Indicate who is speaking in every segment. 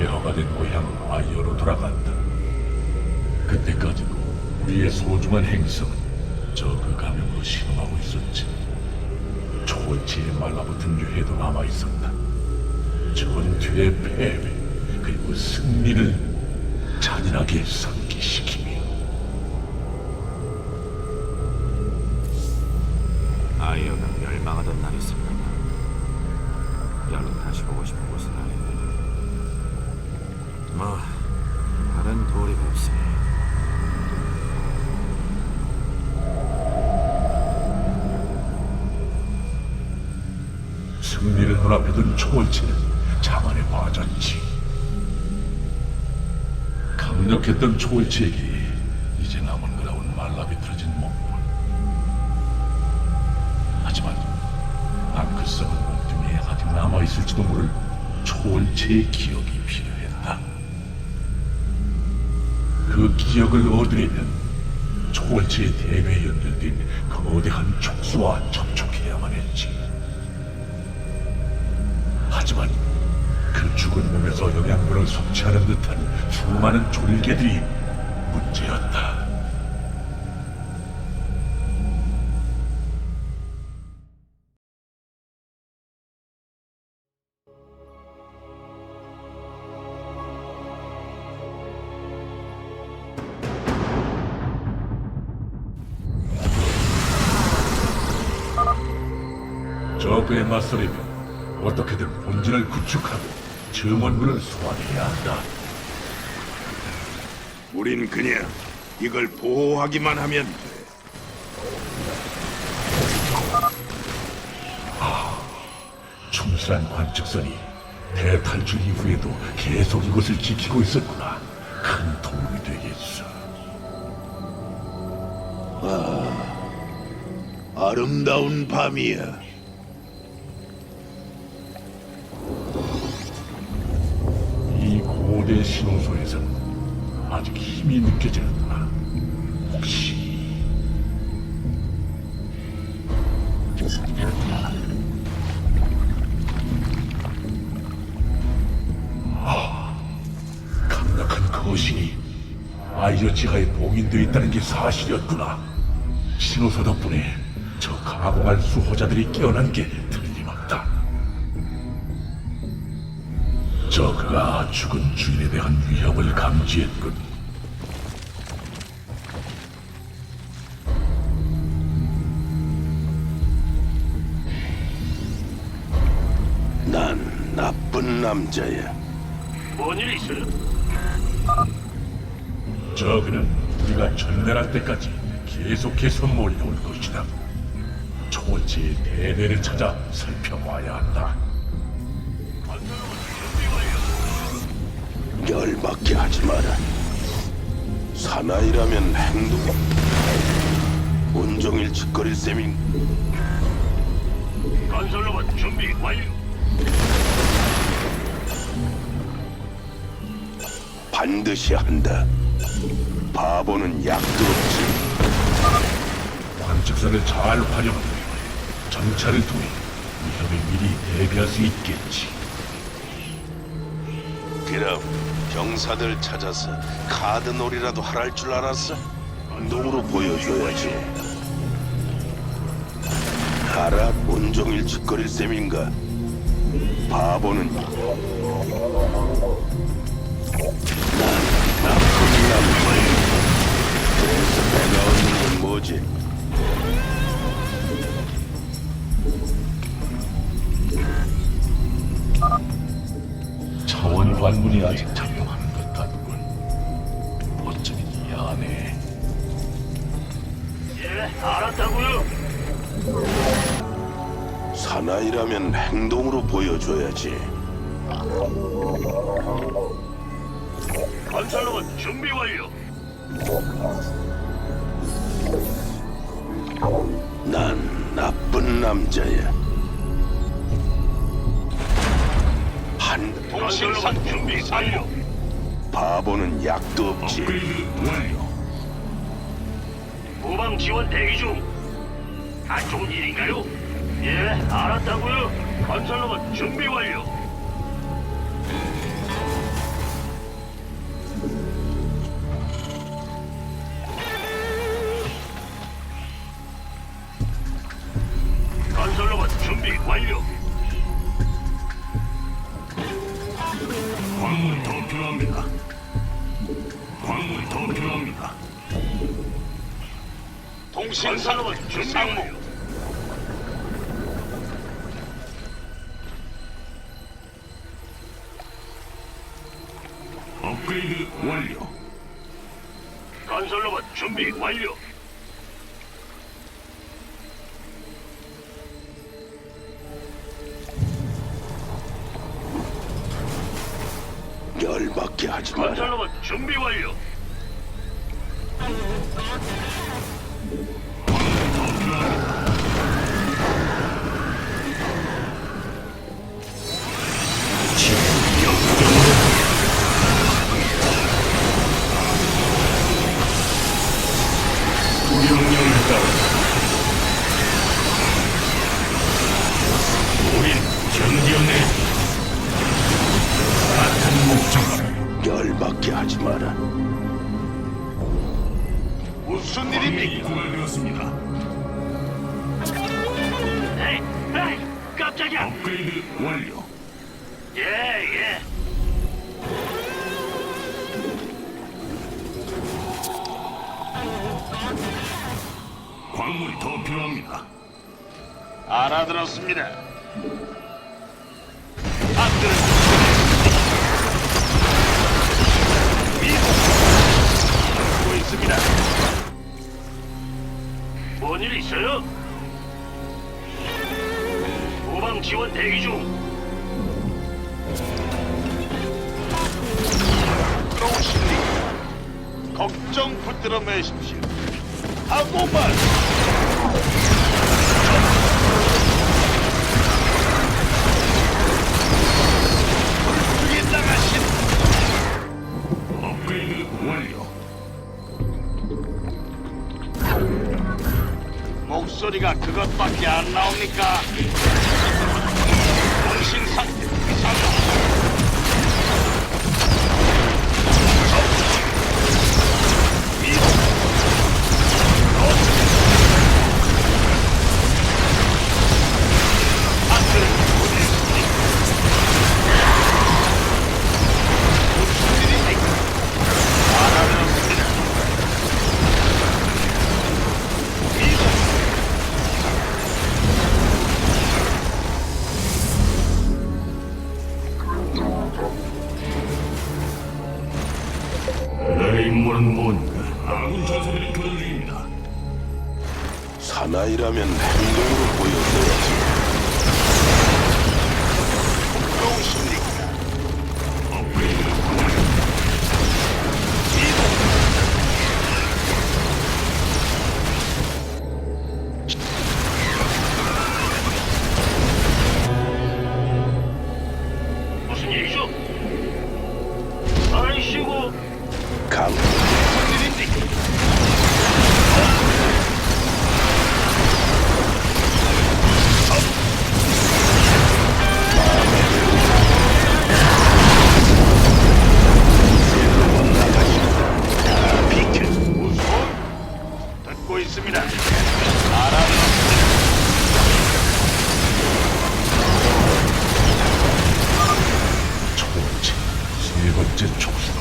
Speaker 1: 폐허가 된 고향 아이어로 돌아간다. 그때까지도 우리의 소중한 행성은 저그 감염으로 신음하고 있었지. 초월체에 말라붙은 유해도 남아 있었다. 전투의 패배 그리고 승리를 잔인하게 상기시키며
Speaker 2: 아이어가 멸망하던 날이 있었나봐. 별로 다시 보고 싶은 곳은 아닌데. 뭐, 다른 도리가 없으니.
Speaker 1: 승리를 눈앞에 둔 초월체는 자만에 빠졌지. 강력했던 초월체에게 이제 남은 거라곤 말라비틀어진 몸뿐. 하지만 앙크 썩은 몸뚱이에 아직 남아있을지도 모를 초월체의 기억이 필요했다. 그 기억을 얻으려면 초월체의 대뇌에 연결된 거대한 촉수와 접촉해야만 했지. 하지만 그 죽은 몸에서 영양분을 섭취하는 듯한 수많은 졸개들이 문제였다. 저그에 맞서려면 어떻게든 본진을 구축하고 증원군을 소환해야 한다.
Speaker 3: 우린 그냥 이걸 보호하기만 하면 돼.
Speaker 1: 충실한 관측선이 대탈출 이후에도 계속 이곳을 지키고 있었구나. 큰 도움이 되겠어.
Speaker 3: 아름다운 밤이야.
Speaker 1: 고대 신호소에서는 아직 힘이 느껴지는구나. 혹시 아, 강력한 거신이 아이어 지하에 봉인되어 있다는 게 사실이었구나. 신호소 덕분에 저 가공할 수호자들이 깨어난 게 저그가 죽은 주인에 대한 위협을 감지했군.
Speaker 3: 난 나쁜 남자야.
Speaker 4: 뭔일 있어요?
Speaker 1: 저그는 우리가 전멸할 때까지 계속해서 몰려올 것이다. 초월체의 대대를 찾아 살펴봐야 한다.
Speaker 3: 열받게 하지 마라. 사나이라면 행동. 온종일 짓거릴 셈인
Speaker 4: 건설로봇 준비 완료.
Speaker 3: 반드시 한다. 바보는 약도 없지.
Speaker 1: 관측선을 잘 활용하면 정찰을 통해 위협에 미리 대비할 수 있겠지.
Speaker 3: 그럼 병사들 찾아서 카드놀이라도 하랄 줄 알았어? 운동으로 보여줘야지. 알아? 온종일 짓거릴 셈인가? 바보는 난 나쁜 남자야. 그래서 내가 얻는 건 뭐지?
Speaker 1: 차원 관문이 아직 작
Speaker 3: 사나이라면 행동으로 보여줘야지.
Speaker 4: 건설로봇 준비 완료.
Speaker 3: 난 나쁜 남자야. 한
Speaker 4: 건설로봇 준비 완료.
Speaker 3: 바보는 약도 없지.
Speaker 1: 완료.
Speaker 4: 후방 지원 대기 중. 안 좋은 일인가요? 알았다고요? 건설로봇 준비 완료.
Speaker 3: 광물이 더 필요합니다. 동신 건설로봇 준비 완료. 완료.
Speaker 4: 열받게 하지 마라.
Speaker 3: 건설로봇 준비 완료. 구간되었습니다. 에이, 에이, 깜짝이야. 업그레이드 완료. 예, 예. 광물이 더 필요합니다. 알아들었습니다. 있어요? 후방 지원 대기 중. 그러십니까? 걱정 붙들어 매십시오. 하고만. 목소리가 그것밖에 안 나옵니까? 당신 상태 이상하다. 좋 습.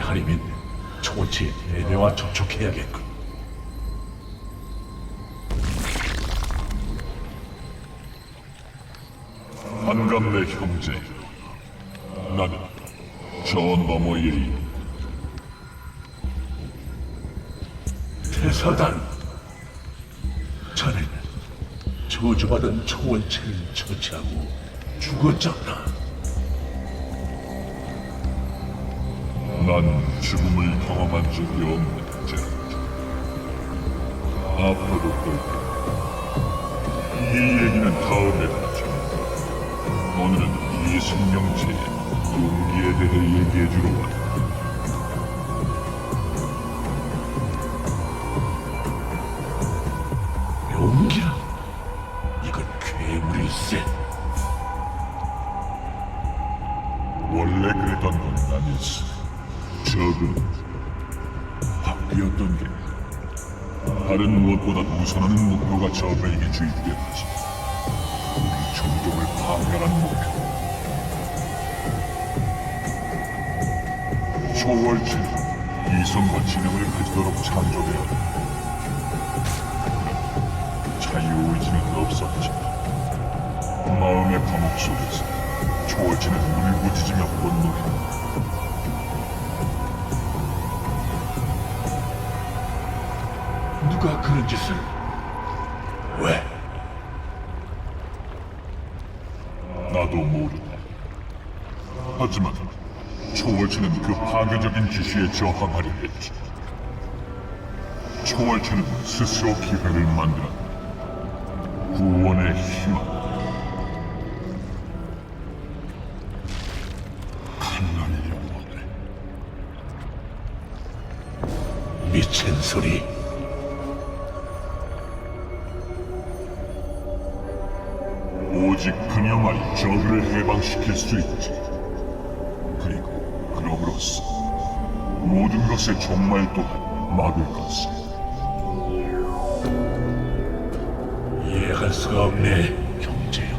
Speaker 1: 하려면 첫 번째 대대와 접촉해야겠군.
Speaker 5: 반갑네 형제. 나는 저 있는
Speaker 1: 태사단. 자네는 저 저주받은 초원체를 처치하고 죽었잖아.
Speaker 5: 난 죽음을 경험한 적이 없는 제라드. 앞으로도 또. 이 얘기는 다음에 하자. 오늘은 이 생명체의 용기에 대해 얘기해 주러 왔다.
Speaker 1: 용기라.
Speaker 5: 다른 무엇보다 우선하는 목표가 저에게 주입되었지. 우리 종족을 파멸하는 목표. 초월체는 이성과 지능을 가지도록 창조되었다. 자유의지는 없었지. 마음의 감옥 속에서 초월체는 울부짖으며 번노했다.
Speaker 1: 그런 짓을? 왜?
Speaker 5: 나도 모르다. 하지만 초월체는 그 파괴적인 지시에 저항하려 했지. 초월체는 스스로 기회를 만들었다. 구원의 희망. 칼날 영혼을
Speaker 1: 미친 소리.
Speaker 5: 오직 그녀만이 저그를 해방시킬 수 있지. 그리고 그럼으로써 모든 것의 종말 또한 막을 것을.
Speaker 1: 이해할 수가 없네, 형제여.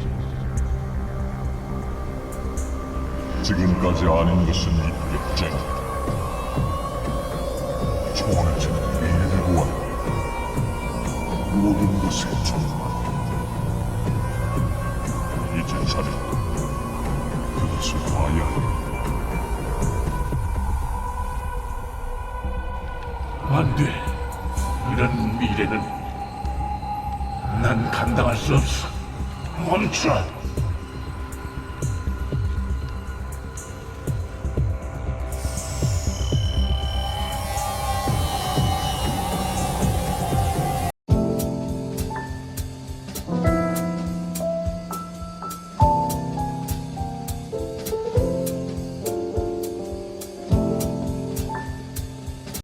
Speaker 5: 지금까지 아는 것은 입력쟁이다. 초원에서는 미래를 보아 모든 것을 종말. 이제 자네 그것을 봐야 해.
Speaker 1: 안 돼. 이런 미래는 난 감당할 수 없어. 멈춰.